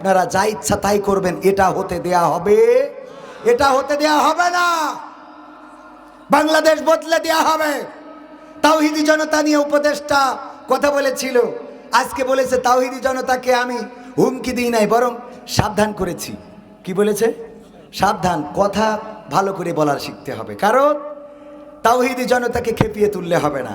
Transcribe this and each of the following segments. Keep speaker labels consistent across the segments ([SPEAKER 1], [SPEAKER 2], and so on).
[SPEAKER 1] আপনারা যা ইচ্ছা তাই করবেন, এটা হতে দেয়া হবে। এটা হতে দেয়া হবে না। বাংলাদেশ বদলে দেয়া হবে। তাওহিদি জনতা নিয়ে উপদেষ্টা কথা বলেছিল। আজকে বলেছে, তাওহিদি জনতাকে আমি হুমকি দিই নাই, বরং সাবধান করেছি। কি বলেছে? সাবধান, কথা ভালো করে বলার শিখতে হবে। কারণ তাওহিদি জনতাকে খেপিয়ে তুললে হবে না।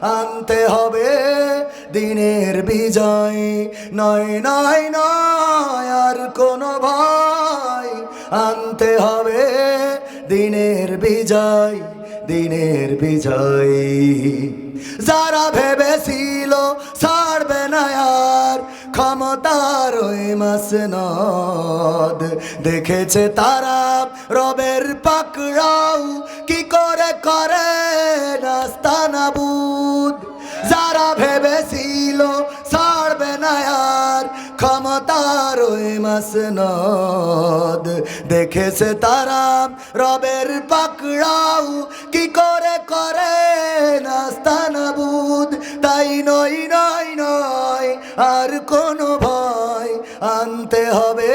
[SPEAKER 1] আনতে হবে দিনের বিজয়। নয় নয় নয়, আর কোনো ভয়। আনতে হবে দিনের বিজয় দিনের বিজয়। যারা ভেবেছিল ছাড়বে না আর, ক্ষমতার ওই মাস নদ দেখেছে তারা রবের পাকড়াও কি করে করে নাস্তানাবুদ যারা ভেবেছিল ছাড়বে না আর, ক্ষমতার ওই মাসনদ। দেখেছে তারা রবের পাকড়াও কি করে করে নাস্তানাবুদ তাই নয় নয় নয়, আর কোনো ভয় আনতে হবে।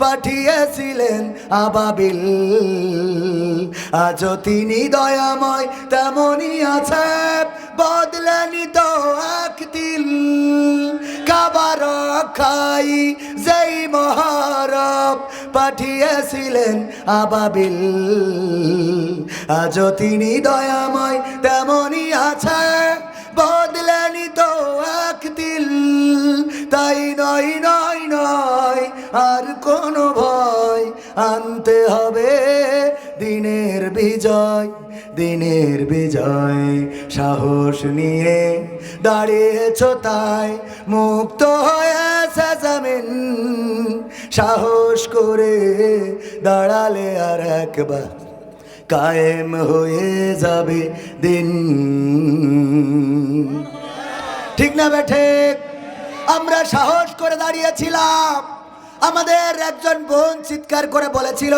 [SPEAKER 1] পাঠিয়েছিলেন আবাবিল। আজও তিনি দয়াময় তেমনই আছে বদলেনি তো এক দিল কাবার খাই যেই মহারব পাঠিয়েছিলেন আবাবিল। আজও তিনি দয়াময় তেমনই আছে বদলেনি তো এক দিল তাই নয় নয় নয় আর কোনো ভয় আনতে হবে। দিনের বিজয় দিনের বিজয়। সাহস নিয়ে দাঁড়িয়েছ তাই মুক্ত হয়েছে জমিন। সাহস করে দাঁড়ালে আর একবার কায়েম হয়ে যাবে দিন। ঠিক না বেঠে আমরা সাহস করে দাঁড়িয়েছিলাম। আমাদের একজন বোন চিৎকার করে বলেছিল,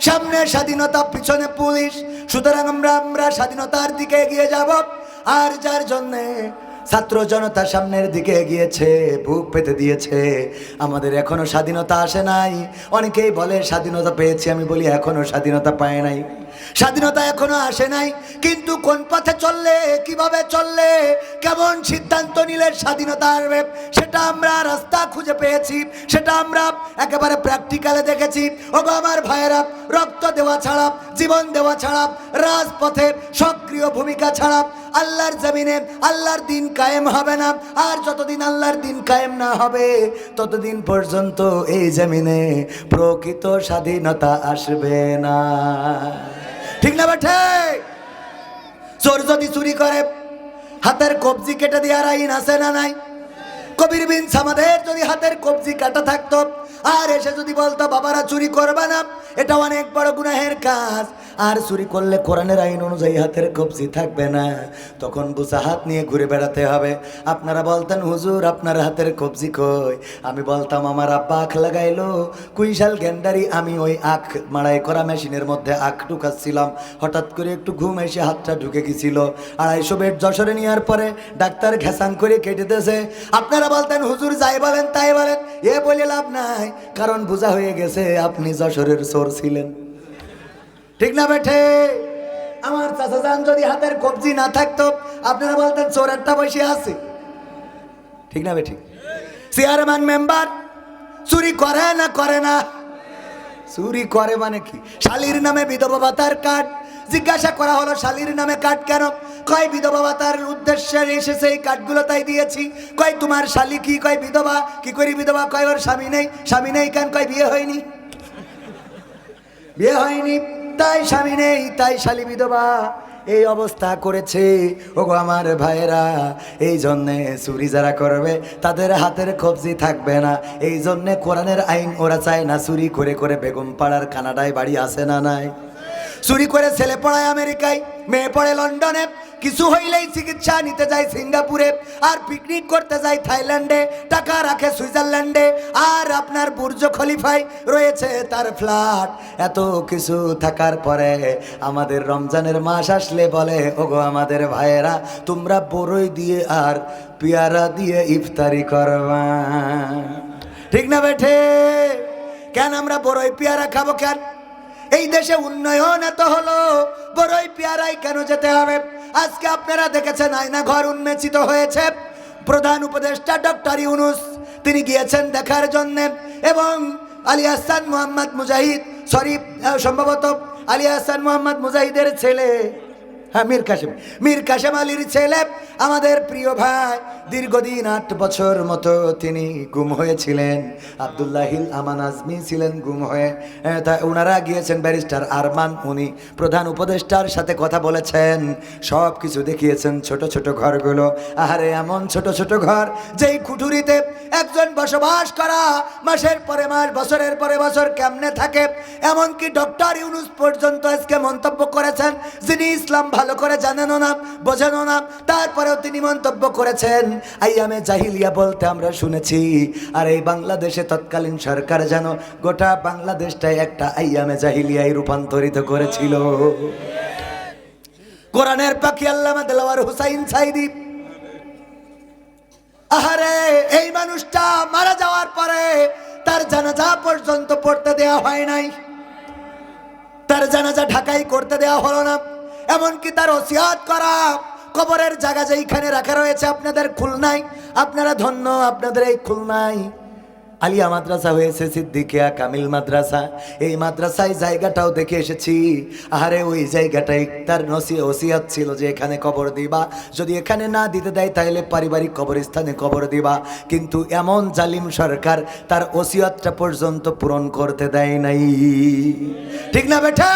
[SPEAKER 1] সামনে স্বাধীনতা, পিছনে পুলিশ, সুতরাং আমরা আমরা স্বাধীনতার দিকে এগিয়ে যাব। আর যার জন্যে ছাত্র জনতা সামনের দিকে এগিয়েছে বুক পেতে দিয়েছে। আমাদের এখনও স্বাধীনতা আসে নাই। অনেকেই বলে, স্বাধীনতা পেয়েছি আমি বলি, এখনও স্বাধীনতা পায় নাই। স্বাধীনতা এখনও আসে নাই, কিন্তু কোন পথে চললে, কীভাবে চললে, কেমন সিদ্ধান্ত নিলে স্বাধীনতা আসবে, সেটা আমরা রাস্তা খুঁজে পেয়েছি, সেটা আমরা একেবারে প্র্যাকটিক্যালে দেখেছি। ওগো আমার ভাইয়েরা, রক্ত দেওয়া ছাড়া, জীবন দেওয়া ছাড়া, রাজপথে সক্রিয় ভূমিকা ছাড়া আল্লাহর জমিনে আল্লাহর দিন কায়েম হবে না। আর যতদিন আল্লাহর দিন কায়েম না হবে, ততদিন পর্যন্ত এই জমিনে প্রকৃত স্বাধীনতা আসবে না। ঠিক না বেঠে চোর যদি চুরি করে, হাতের কবজি কেটে দেওয়ার আইন আছে না নাই? কবির বিন সামাদের যদি হাতের কবজি কাটা থাকতো, আর এসে যদি বলতো, বাবারা চুরি করবে না, এটা অনেক বড় গুনাহের কাজ। আর চুরি করলে কোরআনের আইন অনুযায়ী হাতের কবজি থাকবে না। তখন বুঝা হাত নিয়ে ঘুরে বেড়াতে হবে। আপনারা বলতেন, হুজুর, আপনার হাতের কবজি কই? আমি বলতাম, আমার আব্বা আখ লাগাইলো। কুইশাল গেন্ডারি, আমি ওই আখ মাড়াই করা মেশিনের মধ্যে আখ ঢুকাচ্ছিলাম। হঠাৎ করে একটু ঘুম এসে হাতটা ঢুকে গেছিল। আড়াইশো বেড যশোরে নেওয়ার পরে ডাক্তার ঘেসাং করে কেটে আপনারা বলতেন, হুজুর, যাই বলেন, তাই বলেন। এ বলে লাভ নাই, কারণ বোঝা হয়ে গেছে, আপনি যশোরের চোর ছিলেন। ঠিক না বেঠে? আমার চাচা যান যদি হাতের কবজি না থাকতো, আপনারা বলতেন চোর একটা বসে আছে। ঠিক না বেঠি? চেয়ারম্যান মেম্বার চুরি করে না করে না? চুরি করে মানে কি? শালির নামে বিধবা ভাতার কার্ড। জিজ্ঞাসা করা হলো, শালির নামে কার্ড কেন? কয়, বিধবা ভাতার উদ্দেশ্যে এসেছে, এই কার্ডগুলো তাই দিয়েছি। কয়, তোমার শালি কি? কয়, বিধবা? কি করি বিধবা? কয়, ওর স্বামী নেই? স্বামী নেই কেন? কয়, বিয়ে হয়নি? বিয়ে হয়নি? তাই স্বামী নেই, তাই শালী বিধবা। এই অবস্থা করেছে। ও গো আমার ভাইয়েরা, এই জন্যে চুরি যারা করবে, তাদের হাতের কবজি থাকবে না। এই জন্যে কোরআনের আইন ওরা চায় না চুরি করে করে বেগম পাড়ার কানাডায় বাড়ি আসে না নাই। চুরি করে ছেলে পড়ায় আমেরিকায়, মেয়ে পড়ে লন্ডনে। কিছু হইলেই চিকিৎসা নিতে যায় সিঙ্গাপুরে, আর পিকনিক করতে যায় থাইল্যান্ডে, টাকা রাখে সুইজারল্যান্ডে। আর আপনার বুর্জ খলিফায় রয়েছে তার ফ্ল্যাট। এত কিছু থাকার পরে আমাদের রমজানের মাস আসলে বলে, ওগো আমাদের ভাইয়েরা, তোমরা বড়ই দিয়ে আর পেয়ারা দিয়ে ইফতারি করবা। ঠিক না বেঠে? কেন আমরা বড়ই পেয়ারা খাব কেন? এই দেশে উন্নয়ন এত হলো, বড়ই পেয়ারাই কেন যেতে হবে? আজকে আপনারা দেখেছেন আয়না ঘর উন্মেচিত হয়েছে। প্রধান উপদেষ্টা ডক্টর ইউনুস, তিনি গিয়েছেন দেখার জন্য এবং আলী হাসান মোহাম্মদ মুজাহিদ, সরি সম্ভবত আলী হাসান মোহাম্মদ মুজাহিদের ছেলে। হ্যাঁ মীর কাশেম। মীর কাশেম আলীর ছেলে আমাদের প্রিয় ভাই। দীর্ঘদিন আট বছর মতো তিনি গুম হয়েছিলেন। আবদুল্লাহিল আমান আজমি ছিলেন গুম হয়ে। তা ওনারা গিয়েছেন ব্যারিস্টার আরমান। উনি প্রধান উপদেষ্টার সাথে কথা বলেছেন। সব কিছু দেখিয়েছেন ছোট ছোট ঘরগুলো। আহারে, এমন ছোট ছোট ঘর যেই কুঠুরিতে একজন বসবাস করা মাসের পরে মাস, বছরের পরে বছর কেমনে থাকে? এমনকি ডক্টর ইউনুস পর্যন্ত আজকে মন্তব্য করেছেন যিনি ইসলাম ভালো করে জানেনও না বোঝেনও না। তারপরেও তিনি মন্তব্য করেছেন, আইয়ামে জাহিলিয়া বলতে আমরা শুনেছি, আর এই বাংলাদেশে তৎকালীন সরকার যেন গোটা বাংলাদেশটাই একটা আইয়ামে জাহিলিয়ায় রূপান্তরিত করেছিল। কোরআনের পাখি আল্লামা দেলাওয়ার হুসাইন সাইদি, আহারে, এই মানুষটা মারা যাওয়ার পরে তার জানাজা পর্যন্ত পড়তে দেওয়া হয় নাই। তার জানাজা ঢাকাই করতে দেওয়া হলো না। এমনকি তার ওসিয়াত করা কবরের জায়গা যেইখানে রাখা রয়েছে আপনাদের খুলনায়, আপনারা ধন্য, আপনাদের এই খুলনায়। আলিয়া মাদ্রাসা হয়েছে, সিদ্দিকিয়া, কামিল মাদ্রাসা। এই মাদ্রাসায় জায়গাটাও দেখে এসেছি। আরে ওই জায়গাটাই তার নসি ওসিয়াত ছিল যে এখানে কবর দিবা। যদি এখানে না দিতে দেয়, তাহলে পারিবারিক কবরস্থানে কবর দিবা। কিন্তু এমন জালিম সরকার তার ওসিয়াতটা পর্যন্ত পূরণ করতে দেয় নাই। ঠিক না বেঠে?